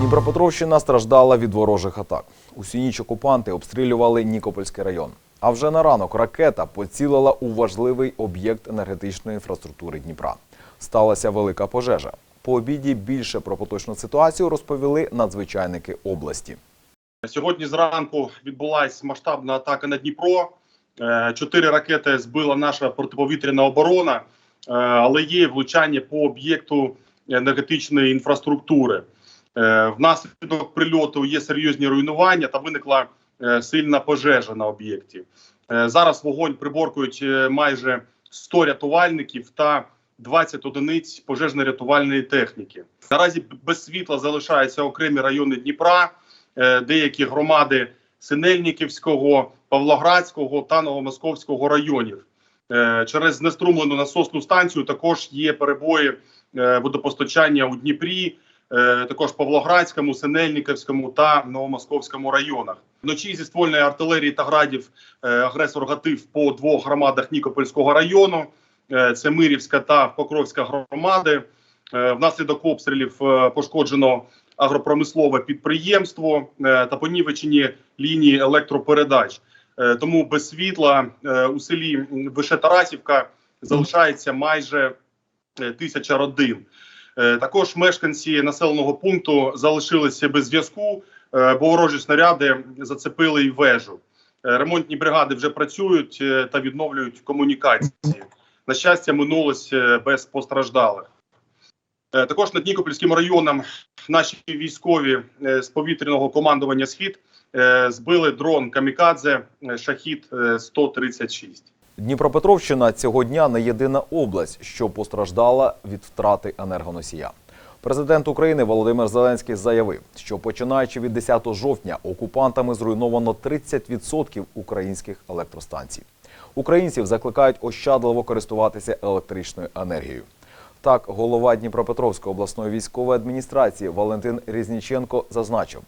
Дніпропетровщина страждала від ворожих атак. Усю ніч окупанти обстрілювали Нікопольський район. А вже на ранок ракета поцілила у важливий об'єкт енергетичної інфраструктури Дніпра. Сталася велика пожежа. По обіді більше про поточну ситуацію розповіли надзвичайники області. Сьогодні зранку відбулася масштабна атака на Дніпро. Е, Чотири ракети збила наша протиповітряна оборона, е, але є влучання по об'єкту енергетичної інфраструктури. Е, Внаслідок прильоту є серйозні руйнування та виникла е, сильна пожежа на об'єкті. Е, Зараз вогонь приборкують майже 100 рятувальників та 20 одиниць пожежно-рятувальної техніки. Наразі без світла залишаються окремі райони Дніпра деякі громади Синельниківського, Павлоградського та Новомосковського районів. Через знеструмлену насосну станцію також є перебої водопостачання у Дніпрі, також Павлоградському, Синельниківському та Новомосковському районах. Вночі зі ствольної артилерії та градів е, агресор гатив по двох громадах Нікопольського району. Е, Це Мирівська та Покровська громади. Е, Внаслідок обстрілів е, пошкоджено агропромислове підприємство е, та понівечені лінії електропередач. Е, Тому без світла е, у селі Вишетарасівка залишається майже е, тисяча родин. Е, Також мешканці населеного пункту залишилися без зв'язку, е, бо ворожі снаряди зацепили й вежу. Е, Ремонтні бригади вже працюють та відновлюють комунікації. На щастя, минулось е, без постраждалих. Також над Нікопольським районом наші військові з повітряного командування Схід збили дрон Камікадзе Шахід е, 136. Дніпропетровщина цього дня не єдина область, що постраждала від втрати енергоносія. Президент України Володимир Зеленський заявив, що починаючи від 10 жовтня окупантами зруйновано 30% українських електростанцій. Українців закликають ощадливо користуватися електричною енергією. Так, голова Дніпропетровської обласної військової адміністрації Валентин Різніченко зазначив,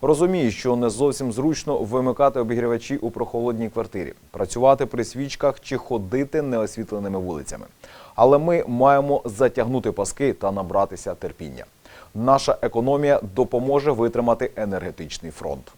розуміє, що не зовсім зручно вимикати обігрівачі у прохолодній квартирі, працювати при свічках чи ходити неосвітленими вулицями. Але ми маємо затягнути паски та набратися терпіння. Наша економія допоможе витримати енергетичний фронт.